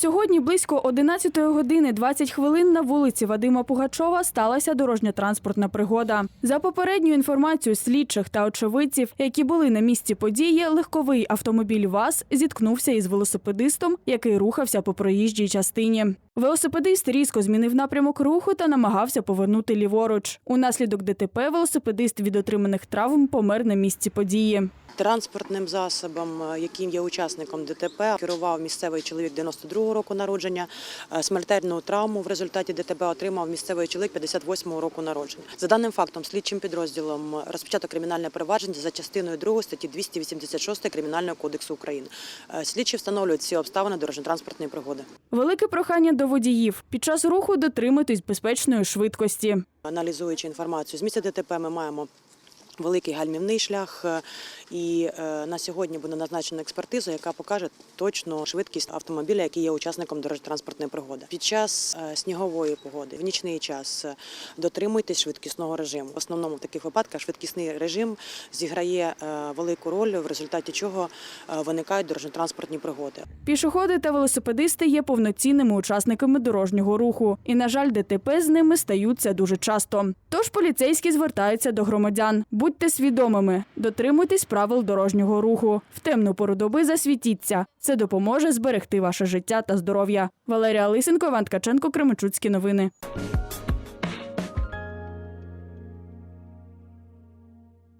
Сьогодні близько 11 години 20 хвилин на вулиці Вадима Пугачова сталася дорожньо-транспортна пригода. За попередньою інформацією слідчих та очевидців, які були на місці події, легковий автомобіль ВАЗ зіткнувся із велосипедистом, який рухався по проїжджій частині. Велосипедист різко змінив напрямок руху та намагався повернути ліворуч. Унаслідок ДТП велосипедист від отриманих травм помер на місці події. Транспортним засобом, е, яким є учасником ДТП, керував місцевий чоловік 92-го року народження. Е, Смертельну травму в результаті ДТП отримав місцевий чоловік 58-го року народження. За даним фактом, слідчим підрозділом розпочато кримінальне провадження за частиною 2 статті 286 Кримінального кодексу України. Е, Слідчі встановлюють всі обставини дорожньо-транспортної пригоди. Велике прохання до водіїв під час руху дотримуйтесь безпечної швидкості. Аналізуючи інформацію з місця ДТП, ми маємо великий гальмівний шлях, е, і е, на сьогодні буде назначена експертиза, яка покаже точну швидкість автомобіля, який є учасником дорожньо-транспортної пригоди. Під час е, снігової погоди, в нічний час дотримуйтесь швидкісного режиму. В основному в таких випадках швидкісний режим зіграє велику роль, в результаті чого виникають дорожньо-транспортні пригоди. Пішоходи та велосипедисти є повноцінними учасниками дорожнього руху, і, на жаль, ДТП з ними стаються дуже часто. Тож поліцейські звертаються до громадян: будьте свідомими, дотримуйтесь правил дорожнього руху. В темну пору доби засвітіться. Це допоможе зберегти ваше життя та здоров'я. Валерія Лисенко, Іван Ткаченко, Кременчуцькі новини.